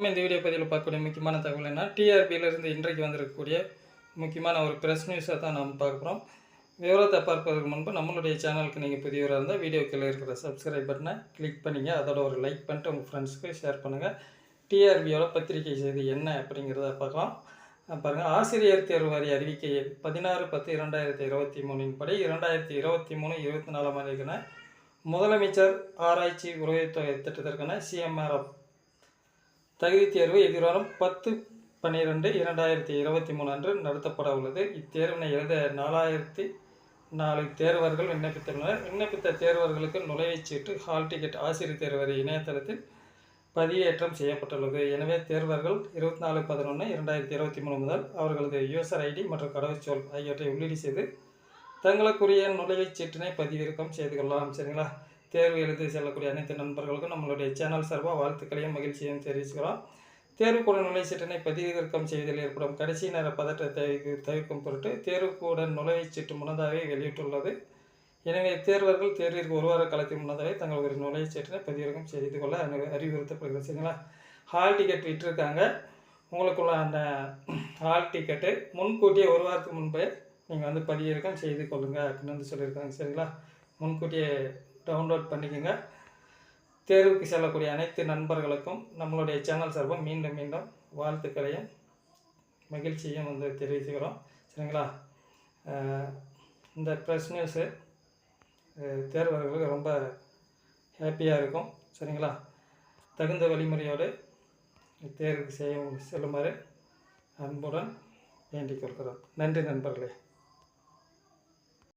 இந்த வீடியோ பதிவில் பார்க்கக்கூடிய முக்கியமான தகவல் என்ன? டிஆர்பியிலிருந்து இன்றைக்கு வந்திருக்கக்கூடிய முக்கியமான ஒரு ப்ரெஸ் நியூஸை தான் நாம் பார்க்க போகிறோம் விவரத்தை பார்ப்பதற்கு முன்பு நம்மளுடைய சேனலுக்கு நீங்கள் புதியவராக இருந்தால் வீடியோ கீழே இருக்கிற சப்ஸ்கிரைப் பட்டனை கிளிக் பண்ணிங்க. அதோட ஒரு லைக் பண்ணிட்டு உங்கள் ஃப்ரெண்ட்ஸுக்கு ஷேர் பண்ணுங்கள் டிஆர்பியோட பத்திரிகை செய்தி என்ன அப்படிங்கிறத பார்க்கலாம். பாருங்கள் ஆசிரியர் தேர்வு வாரிய அறிவிக்கை பதினாறு பத்து இரண்டாயிரத்தி இருபத்தி மூணின் படி இரண்டாயிரத்தி இருபத்தி மூணு இருபத்தி நாலாம் ஆண்டுக்கான முதலமைச்சர் ஆராய்ச்சி உதவித்தொகை திட்டத்திற்கான சிஎம்ஆர்எஃப் தகுதித் தேர்வு எதிர்வரும் பத்து பன்னிரெண்டு இரண்டாயிரத்தி இருபத்தி மூணு அன்று நடத்தப்பட உள்ளது. இத்தேர்வினை எழுத நாலாயிரத்தி நாலு தேர்வர்கள் விண்ணப்பித்துள்ளனர். விண்ணப்பித்த தேர்வர்களுக்கு நுழைவுச் சீட்டு ஹால் டிக்கெட் ஆசிரியர் தேர்வரி இணையதளத்தில் பதிவேற்றம் செய்யப்பட்டுள்ளது. எனவே தேர்வர்கள் இருபத்தி நாலு பதினொன்று இரண்டாயிரத்தி இருபத்தி மூணு முதல் அவர்களது யூசர் ஐடி மற்றும் கடவுச்சொல் ஆகியவற்றை உள்ளீடு செய்து தங்களுக்குரிய நுழைவுச் சீட்டினை பதிவிறக்கம் செய்து கொள்ளலாம். சரிங்களா? தேர்வு எழுதி செல்லக்கூடிய அனைத்து நண்பர்களுக்கும் நம்மளுடைய சேனல் சார்பாக வாழ்த்துக்களையும் மகிழ்ச்சியையும் தெரிவிச்சுக்கிறோம். தேர்வுக்கூட நுழைச்சீட்டினை பதிவிறக்கம் செய்தல் ஏற்படும் கடைசி நேர பதற்றத்தை தவிர்க்கும் பொருட்டு தேர்வுக்கூட நுழைச்சீட்டு முன்னதாகவே வெளியிட்டுள்ளது. எனவே தேர்வர்கள் தேர்விற்கு ஒரு வார காலத்திற்கு முன்னதாகவே தங்களுடைய நுழைவுச் பதிவிறக்கம் செய்து கொள்ள அறிவுறுத்தப்படுகிறது சரிங்களா ஹால் டிக்கெட் விட்டுருக்காங்க. உங்களுக்குள்ள அந்த ஹால் டிக்கெட்டு முன்கூட்டியே ஒரு வாரத்துக்கு முன்பே நீங்கள் வந்து பதிவிறக்கம் செய்து கொள்ளுங்கள் அப்படின்னு வந்து சொல்லியிருக்காங்க. சரிங்களா? முன்கூட்டியே டவுன்லோட் பண்ணிக்கோங்க. தேர்வுக்கு செல்லக்கூடிய அனைத்து நண்பர்களுக்கும் நம்மளுடைய சேனல் சார்பாக மீண்டும் மீண்டும் வாழ்த்துக்களையும் மகிழ்ச்சியும் வந்து தெரிவிச்சுக்கிறோம் சரிங்களா? இந்த ப்ரெஸ் நியூஸு தேர்வர்களுக்கு ரொம்ப ஹாப்பியாக இருக்கும். சரிங்களா? தகுந்த வழிமுறையோடு தேர்வுக்கு செய்ய செல்லுமாறு அன்புடன் வேண்டிக் கொள்கிறோம். நன்றி நண்பர்களே.